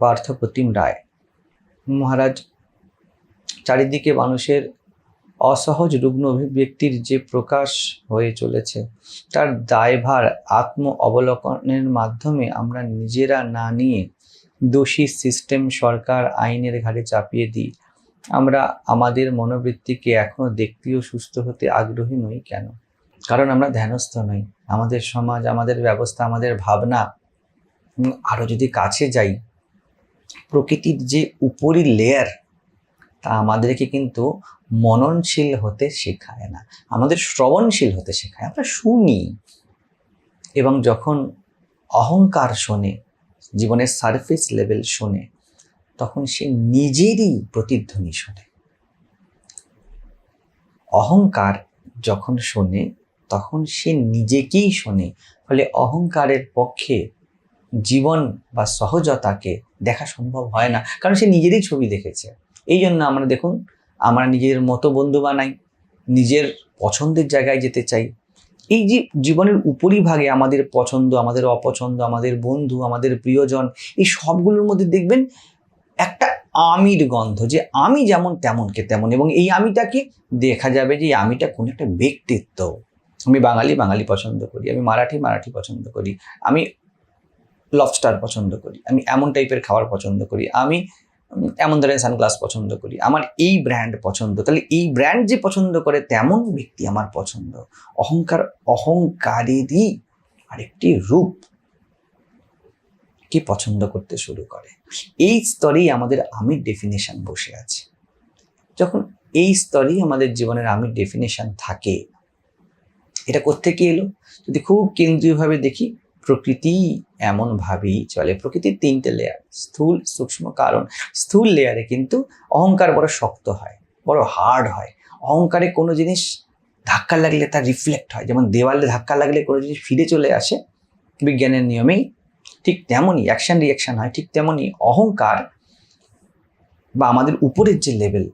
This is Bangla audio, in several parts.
পার্থপ্রতিম রায়। মহারাজ চারিদিকে মানুষের অসহজ রুগ্ন অভিব্যক্তির যে প্রকাশ হয়ে চলেছে তার দায়ভার আত্ম অবলোকনের মাধ্যমে আমরা নিজেরা না নিয়ে দোষী সিস্টেম সরকার আইনের ঘাড়ে চাপিয়ে দিই। আমরা আমাদের মনোবৃত্তিকে এখনও দেখতে ও সুস্থ হতে আগ্রহী নই কেন? কারণ আমরা ধ্যানস্থ নই। আমাদের সমাজ আমাদের ব্যবস্থা আমাদের ভাবনা উম, আরও যদি কাছে যাই প্রকৃতির যে উপরি লেয়ার তা আমাদেরকে কিন্তু মননশীল হতে শেখায় না। আমাদের শ্রবণশীল হতে শেখায়। আমরা শুনি। এবং যখন অহংকার শোনে, জীবনের সারফেস লেভেল শোনে, তখন সে নিজেরই প্রতিধ্বনি শোনে। অহংকার যখন শোনে, তখন সে নিজেকেই শোনে। ফলে অহংকারের পক্ষে জীবন বা সহজতাকে দেখা সম্ভব হয় না। কারণ সে নিজেরই ছবি দেখেছে। এই জন্য আমরা দেখুন, আমরা নিজের মতো বন্ধু বানাই, নিজের পছন্দের জায়গায় যেতে চাই। এই যে জীবনের উপরিভাগে আমাদের পছন্দ, আমাদের অপছন্দ, আমাদের বন্ধু, আমাদের প্রিয়জন, এই সবগুলোর মধ্যে দেখবেন একটা আমির গন্ধ যে আমি যেমন তেমনকে তেমন এবং এই আমিটাকে দেখা যাবে যে আমিটা কোনো একটা ব্যক্তিত্ব। আমি বাঙালি বাঙালি পছন্দ করি, আমি মারাঠি মারাঠি পছন্দ করি, আমি লবস্টার পছন্দ করি। আমি এমন টাইপের খাবার পছন্দ করি। আমি এমন ধরনের সানগ্লাস পছন্দ করি। আমার এই ব্র্যান্ড পছন্দ। তাহলে এই ব্র্যান্ড যে পছন্দ করে, তেমন ব্যক্তি আমার পছন্দ। অহংকার, অহংকারেরই আরেকটি রূপ কে পছন্দ করতে শুরু করে। এই স্তরেই আমাদের আমি ডেফিনেশন বসে আছে। যখন এই স্তরেই আমাদের জীবনের আমি ডেফিনেশন থাকে, এটা কোত্থেকে এলো? যদি খুব কেন্দ্রীয়ভাবে দেখি প্রকৃতি এমনভাবেই চলে। প্রকৃতির তিনটে লেয়ার স্থূল, সূক্ষ্ম কারণ। স্থূল লেয়ারে কিন্তু অহংকার বড় শক্ত হয়, বড় হার্ড হয়। অহংকারে কোনো জিনিস ধাক্কা লাগলে তার রিফ্লেক্ট হয়। যেমন দেওয়ালে ধাক্কা লাগলে কোনো জিনিস ফিরে চলে আসে, বিজ্ঞানের নিয়মেই ঠিক তেমনই অ্যাকশন রিয়াকশান হয় ঠিক তেমনই অহংকার বা আমাদের উপরের যে লেভেল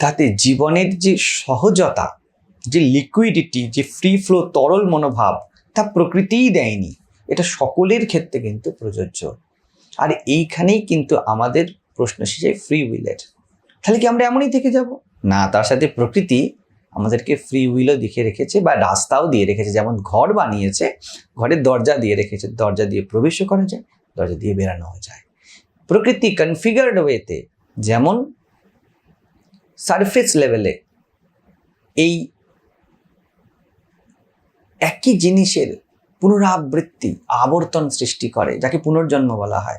তাতে জীবনের যে সহজতা, যে লিকুইডিটি যে ফ্রি ফ্লো তরল মনোভাব তা প্রকৃতিই দেয়নি। এটা সকলের ক্ষেত্রে কিন্তু প্রযোজ্য। আর এইখানেই কিন্তু আমাদের প্রশ্ন এসেছে ফ্রি উইলের তাহলে কি আমরা এমনই থেকে যাব? না, তার সাথে প্রকৃতি আমাদেরকে ফ্রি উইলও দেখে রেখেছে বা রাস্তাও দিয়ে রেখেছে। যেমন ঘর বানিয়েছে, ঘরের দরজা দিয়ে রেখেছে। দরজা দিয়ে প্রবেশও করা যায়, দরজা দিয়ে বেরানো যায়। প্রকৃতি কনফিগার্ড ওয়েতে যেমন সারফেস লেভেলে এই একই জিনিসের পুনরাবৃত্তি, আবর্তন সৃষ্টি করে, যাকে পুনর্জন্ম বলা হয়।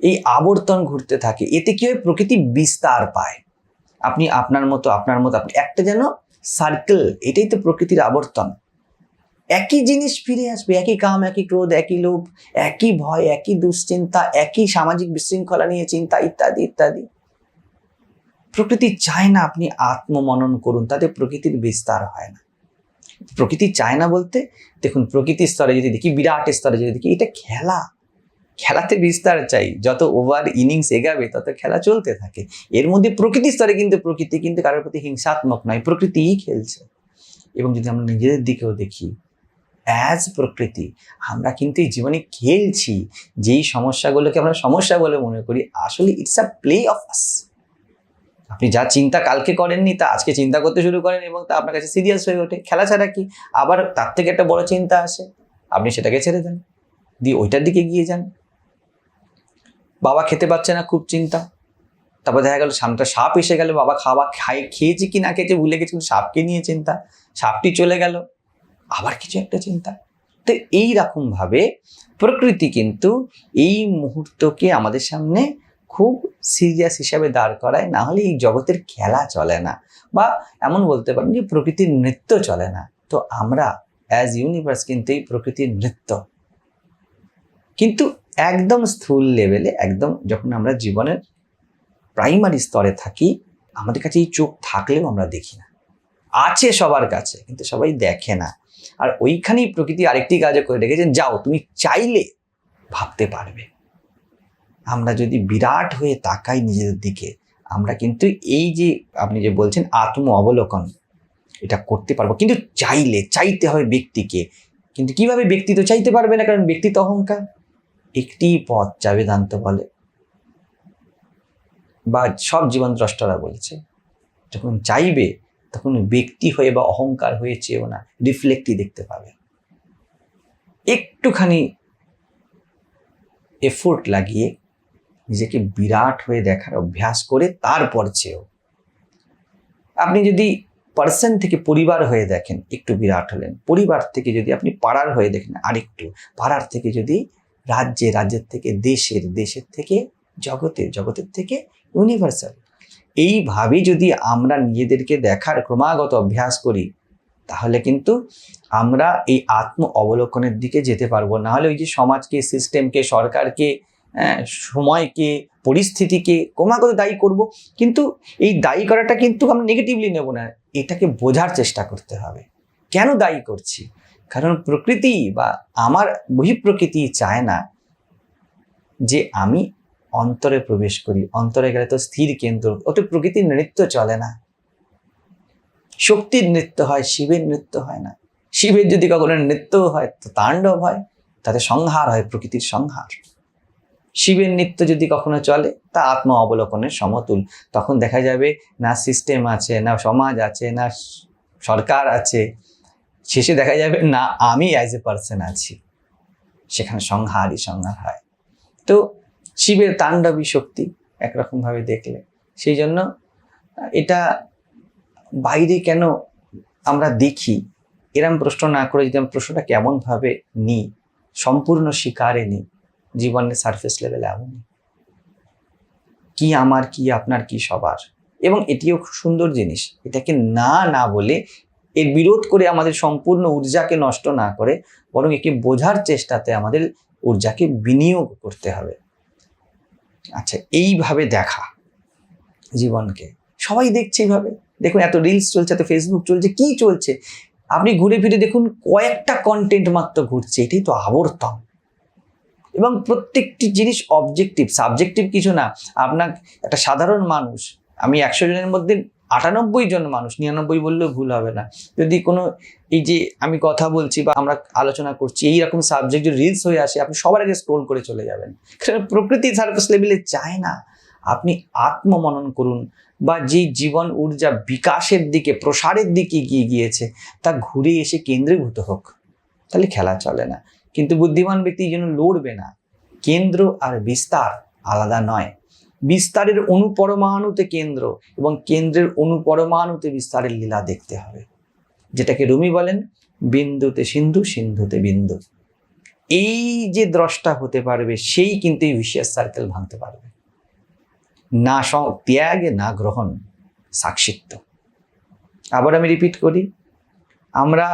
এই আবর্তন ঘুরতে থাকে, এতে কি হয়? প্রকৃতি বিস্তার পায়। আপনি আপনার মতো আপনার মতো, আপনি একটা যেন সার্কেল এটাই তো প্রকৃতির আবর্তন। একই জিনিস ফিরে আসবে, একই কাম, একই ক্রোধ, একই লোভ, একই ভয়, একই দুশ্চিন্তা, একই সামাজিক বিশৃঙ্খলা নিয়ে চিন্তা, ইত্যাদি ইত্যাদি। প্রকৃতি চায় না আপনি আত্মমনন করুন, তাতে প্রকৃতির বিস্তার হয় না। প্রকৃতি চায় না বলতে? দেখুন প্রকৃতির স্তরে যদি দেখি, বিরাট স্তরে যদি দেখি, এটা খেলা। খেলাতে বিস্তার চাই। যত ওভার ইনিংস এগাবে, তত খেলা চলতে থাকে। এর মধ্যে প্রকৃতি স্তরে কিন্তু প্রকৃতি কিন্তু কারোর প্রতি হিংসাত্মক নয়, প্রকৃতিই খেলছে। এবং যদি আমরা নিজেদের দিকেও দেখি অ্যাজ প্রকৃতি, আমরা কিন্তু এই জীবনে খেলছি। যেই সমস্যাগুলোকে আমরা সমস্যা বলে মনে করি, আসলে it's a play of us আপনি যা চিন্তা কালকে করেননি, তা আজকে চিন্তা করতে শুরু করেন এবং তা আপনার কাছে সিরিয়াস হয়ে ওঠে। খেলা ছাড়া কি? আবার তার থেকে একটা বড় চিন্তা আসে। আপনি সেটাকে ছেড়ে দেন। দিয়ে ওইটার দিকে গিয়ে যান। বাবা খেতে পারছে না, খুব চিন্তা। তারপর দেখা গেল সামটা সাপ এসে গেল। বাবা খাওয়া খাই, খেয়েছে কি না খেয়েছে ভুলে গেছে সাপকে নিয়ে চিন্তা। সাপটি চলে গেল। আবার কিছু একটা চিন্তা। তো এই রকম প্রকৃতি কিন্তু এই মুহূর্তকে আমাদের সামনে খুব সিরিয়াস হিসাবে দাঁড় করায়, না হলে এই জগতের খেলা চলে না বা এমন বলতে পারেন যে প্রকৃতির নৃত্য চলে না। তো আমরা অ্যাজ ইউনিভার্স কিন্তু এই প্রকৃতির নৃত্য। কিন্তু একদম স্থূল লেভেলে একদম যখন আমরা জীবনের প্রাইমারি স্তরে থাকি, আমাদের কাছে এই চোখ থাকলেও আমরা দেখি না। আছে সবার কাছে, কিন্তু সবাই দেখে না। আর ওইখানেই প্রকৃতি আরেকটি কাজও করে রেখেছেন, যাও, তুমি চাইলে ভাবতে পারবে। আমরা যদি বিরাট হয়ে তাকাই নিজেদের দিকে, আমরা কিন্তু এই যে আপনি যে বলছেন আত্ম অবলোকন, এটা করতে পারব। কিন্তু চাইলে, চাইতে হবে ব্যক্তিকে। কিন্তু কীভাবে ব্যক্তি তো চাইতে পারবে না? কারণ ব্যক্তি তো অহংকার। একটি পথ যা বেদান্ত বলে। বা সব জীবন দ্রষ্টারা বলছে, যখন চাইবে, তখন ব্যক্তি হয়ে বা অহংকার হয়ে চেয়েও না রিফ্লেক্টই দেখতে পাবে। একটুখানি এফোর্ট লাগিয়ে নিজেকে বিরাট হয়ে দেখার অভ্যাস করে তারপর চেয়েও। আপনি যদি পার্সন থেকে পরিবার হয়ে দেখেন, একটু বিরাট হলেন। পরিবার থেকে যদি আপনি পাড়ার হয়ে দেখেন, আরেকটু। পাড়ার থেকে যদি রাজ্যে, রাজ্যের থেকে দেশের দেশের থেকে জগতের জগতের থেকে ইউনিভার্সাল এইভাবে যদি আমরা নিজেদেরকে দেখার ক্রমাগত অভ্যাস করি, তাহলে কিন্তু আমরা এই আত্ম অবলোকনের দিকে যেতে পারব। না হলে ওই যে সমাজকে সিস্টেমকে সরকারকে সময়কে, পরিস্থিতিকে, ক্রমাগত দায়ী করব। কিন্তু এই দায়ী করাটা কিন্তু আমরা নেগেটিভলি নেব না। এটাকে বোঝার চেষ্টা করতে হবে। কেন দায়ী করছি? কারণ প্রকৃতি বা আমার বহিঃপ্রকৃতি চায় না যে আমি অন্তরে প্রবেশ করি। অন্তরে গেলে তো স্থির কেন্দ্র। ওতে প্রকৃতির নৃত্য চলে না। শক্তির নৃত্য হয়, শিবের নৃত্য হয় না। শিবের যদি কখনো নৃত্য হয় তো তাণ্ডব হয়, তাতে সংহার হয়, প্রকৃতির সংহার। শিবের নৃত্য যদি কখনো চলে, তা আত্ম অবলোকনের সমতুল। তখন দেখা যাবে না সিস্টেম আছে, না সমাজ আছে, না সরকার আছে। শেষে দেখা যাবে না আমি অ্যাজ এ পার্সন আছি। সেখানে সংহারই সংহার হয়। তো শিবের তাণ্ডবী শক্তি একরকমভাবে দেখলে সেই জন্য এটা বাইরে কেন আমরা দেখি? এরম প্রশ্ন না করে যদি আমি প্রশ্নটা কেমনভাবে নিই, সম্পূর্ণ শিকারে নিই জীবনের সারফেস লেভেলে এমনই কি আমার, কি আপনার, কি সবার? এবং এটিও খুব সুন্দর জিনিস, এটাকে না না বলে এর বিরোধ করে আমাদের সম্পূর্ণ ঊর্জাকে নষ্ট না করে, বরং একে বোঝার চেষ্টাতে আমাদের ঊর্জাকে বিনিয়োগ করতে হবে। আচ্ছা এইভাবে দেখা জীবনকে। সবাই দেখছে এইভাবে। দেখুন, এত রিলস চলছে, এত ফেসবুক চলছে, কি চলছে? আপনি ঘুরে ফিরে দেখুন, কয়েকটা কন্টেন্ট মাত্র ঘুরছে, এটাই তো আবর্তন। এবং প্রত্যেকটি জিনিস অবজেক্টিভ সাবজেক্টিভ কিছু না। আপনার একটা সাধারণ মানুষ, আমি একশো জনের মধ্যে আটানব্বই জন মানুষ, নিরানব্বই বললেও ভুল হবে না। যদি কোনো এই যে আমি কথা বলছি বা আমরা আলোচনা করছি, এই রকম সাবজেক্ট যদি রিলস হয়ে আসে, আপনি সবার আগে স্ক্রোল করে চলে যাবেন। কারণ প্রকৃতি সার্ভিস লেভেলে চায় না। আপনি আত্মমনন করুন বা যে জীবন ঊর্জা বিকাশের দিকে, প্রসারের দিকে এগিয়ে গিয়েছে, তা ঘুরে এসে কেন্দ্রীভূত হোক। তাহলে খেলা চলে না। কিন্তু বুদ্ধিমান ব্যক্তি যেন লড়বে না। কেন্দ্র আর বিস্তার আলাদা নয়। বিস্তারের অনুপরমাণুতে কেন্দ্র এবং কেন্দ্রের অনুপরমাণুতে বিস্তারের লীলা দেখতে হবে। যেটাকে রুমি বলেন, বিন্দুতে সিন্ধু, সিন্ধুতে বিন্দু। এই যে দ্রষ্টা হতে পারবে, সেই কিন্তু এই ভিশিয়াস সার্কেল ভাঙতে পারবে। না ত্যাগে, না গ্রহণ, সাক্ষিত্ব। আবার আমি রিপিট করি, আমরা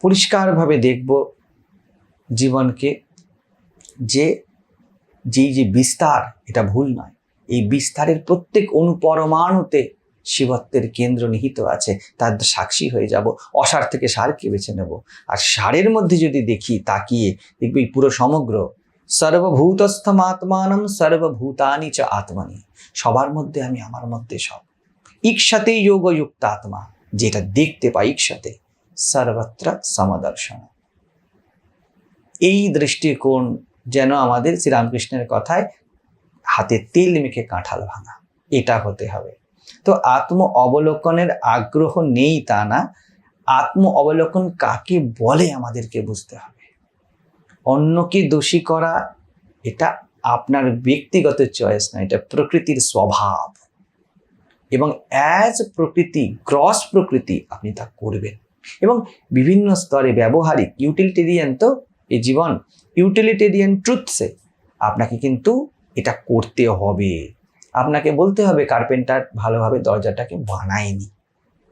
পরিষ্কারভাবে দেখব জীবনকে যে যেই যে বিস্তার, এটা ভুল নয়। এই বিস্তারের প্রত্যেক অনুপরমাণুতে শিবত্বের কেন্দ্র নিহিত আছে। তার সাক্ষী হয়ে যাব, অসার থেকে সারকে বেছে নেব। আর সারের মধ্যে যদি দেখি, তাকিয়ে দেখবি পুরো সমগ্র সর্বভূতস্থম আত্মানম সর্বভূতানি চ আত্মানি। সবার মধ্যে আমি, আমার মধ্যে সব। ইকসাতে যোগযুক্ত আত্মা যেটা দেখতে পাই ইকসাতে সর্বত্র সমদর্শন। এই দৃষ্টিকোণ যেন আমাদের শ্রীরামকৃষ্ণের কথায় হাতে তেল মেখে কাঁঠাল ভাঙা, এটা হতে হবে। তো আত্ম অবলোকনের আগ্রহ নেই তা না, আত্ম অবলোকন কাকে বলে আমাদেরকে বুঝতে হবে। অন্যকে দোষী করা, এটা আপনার ব্যক্তিগত চয়েস না এটা প্রকৃতির স্বভাব। এবং অ্যাজ প্রকৃতি ক্রস প্রকৃতি, আপনি তা করবেন। এবং বিভিন্ন স্তরে ব্যবহারিক ইউটিলিটেরিয়ান তো এই জীবন। ইউটিলিটেরিয়ান ট্রুথসে আপনাকে কিন্তু এটা করতে হবে। আপনাকে বলতে হবে কার্পেন্টার ভালোভাবে দরজাটাকে বানায়নি।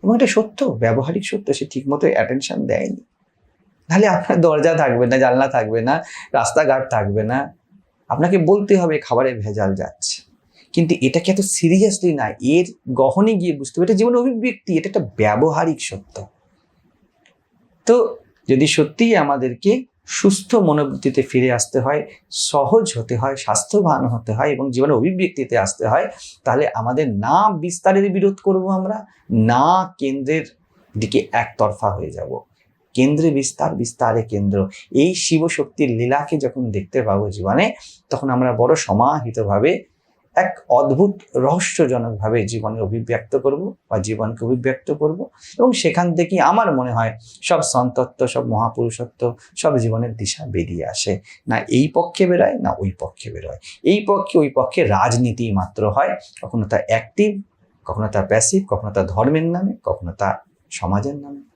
এবং এটা সত্য, ব্যবহারিক সত্য, সে ঠিকমতো অ্যাটেনশন দেয়নি। তাহলে আপনার দরজা থাকবে না, জানলা থাকবে না, রাস্তাঘাট থাকবে না। আপনাকে বলতে হবে খাবারে ভেজাল যাচ্ছে। কিন্তু এটাকে এত সিরিয়াসলি না? এর গহনে গিয়ে বুঝতে হবে, এটা জীবন অভিব্যক্তি, এটা একটা ব্যবহারিক সত্য। তো যদি সত্যিই আমাদেরকে সুস্থ মনোবৃত্তিতে ফিরে আসতে হয়, সহজ হতে হয়, স্বাস্থ্যবান হতে হয় এবং জীবনের অভিব্যক্তিতে আসতে হয়, তাহলে আমাদের না বিস্তারের বিরোধ করব আমরা, না কেন্দ্রের দিকে একতরফা হয়ে যাব। কেন্দ্রে বিস্তার, বিস্তারে কেন্দ্র। এই শিবশক্তির লীলাকে যখন দেখতে পাবো জীবনে, তখন আমরা বড় সমাহিতভাবে এক অদ্ভুত রহস্যজনকভাবে জীবনে অভিব্যক্ত করব বা জীবনকে অভিব্যক্ত করব। এবং সেখান থেকে আমার মনে হয় সব সন্তত্ব, সব মহাপুরুষত্ব, সব জীবনের দিশা বেরিয়ে আসে। না এই পক্ষে বেরোয়, না ওই পক্ষে বেরোয়। এই পক্ষে, ওই পক্ষে রাজনীতি মাত্র হয়। কখনো তা অ্যাক্টিভ কখনো তা প্যাসিভ কখনো তা ধর্মের নামে, কখনো তা সমাজের নামে।